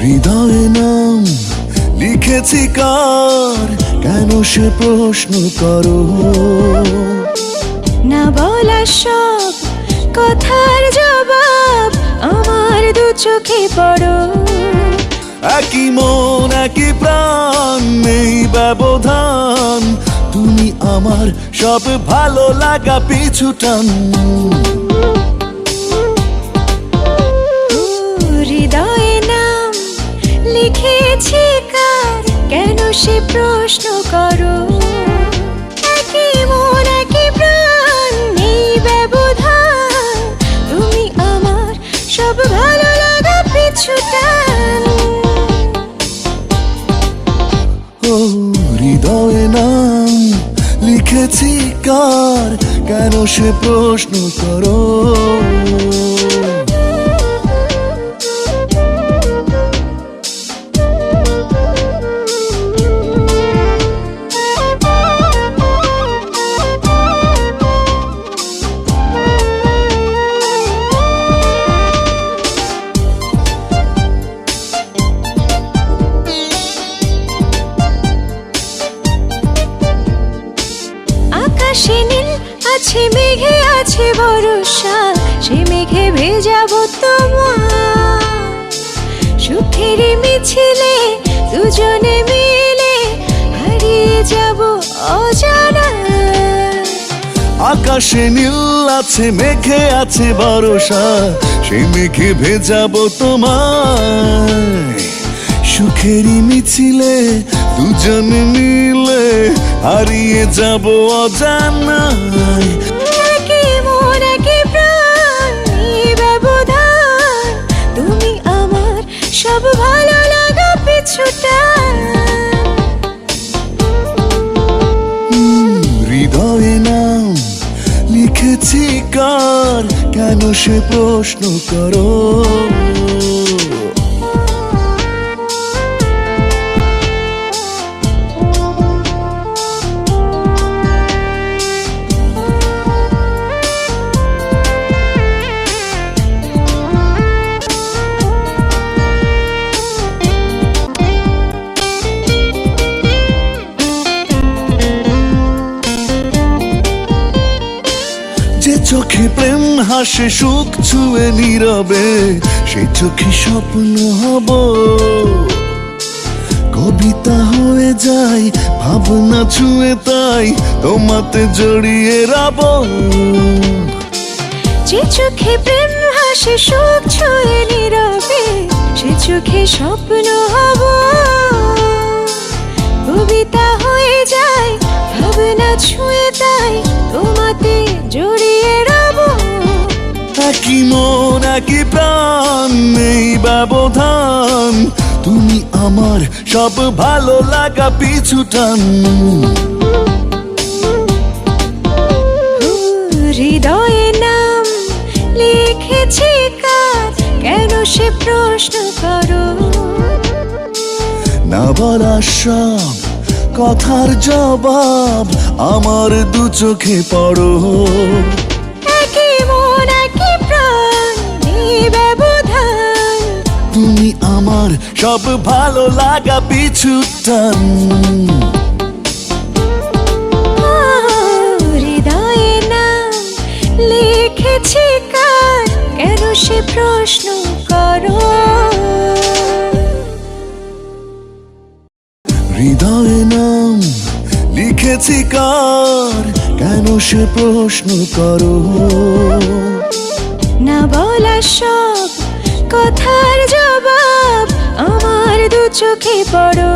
হৃদয়ে নাম কার? কেন সে প্রশ্ন করো? না বলা সব কথার জবাব আমার দু চোখে পড়ো। একই মন একই প্রাণ নেই ব্যবধান তুমি আমার সব ভালো লাগা পিছুটান ও, হৃদয়ে নাম লিখেছি কার? কেন সে প্রশ্ন করো? হৃদয়ে নাম লিখেছি কার? কেন সে প্রশ্ন করো? আছে ভরসা, সে মেঘে ভেজাবো তোমার সুখের মিছিলে দুজনে মিলে হারিয়ে যাব অজানা। আকাশে নীল আছে, মেঘে আছে ভরসা সেই মেঘে ভেজাবো তোমায় সুখেরই মিছিলে দুজন মিলে হারিয়ে যাব অজানায়। সব ভালো লাগা পিছুটা। হৃদয়ে নাম লিখেছি কার? কেন সে প্রশ্ন করো? চোখে প্রেম, হাসে সুখ, ছুঁয়ে নীরবে সেই চোখে স্বপ্ন হব। কবিতা হয়ে যায় ভাবনা ছুঁয়ে তাই, তোমাতে জড়িয়ে রাব। যে চোখে প্রেম, হাসে সুখ, ছুঁয়ে নীরবে, সে চোখে স্বপ্ন হব। কবিতা হয়ে যায় ভাবনা ছুঁয়ে তাই, তোমাতে জড়িয়ে একই প্রাণ? নেই ব্যবধান তুমি আমার সব ভালো লাগা পিছুটান ও, হৃদয়ে নাম লিখেছি কার কেন সে প্রশ্ন করো? না বলা সব কথার জবাব আমার দু চোখে পড়ো। সব ভালো লাগা পিছুটান ও, হৃদয়ে নাম লিখেছি কার? কেন সে প্রশ্ন করো? হৃদয়ে নাম লিখেছি কার? কেন সে প্রশ্ন করো? না বলা সব কথার জবাব চোখে পড়ো।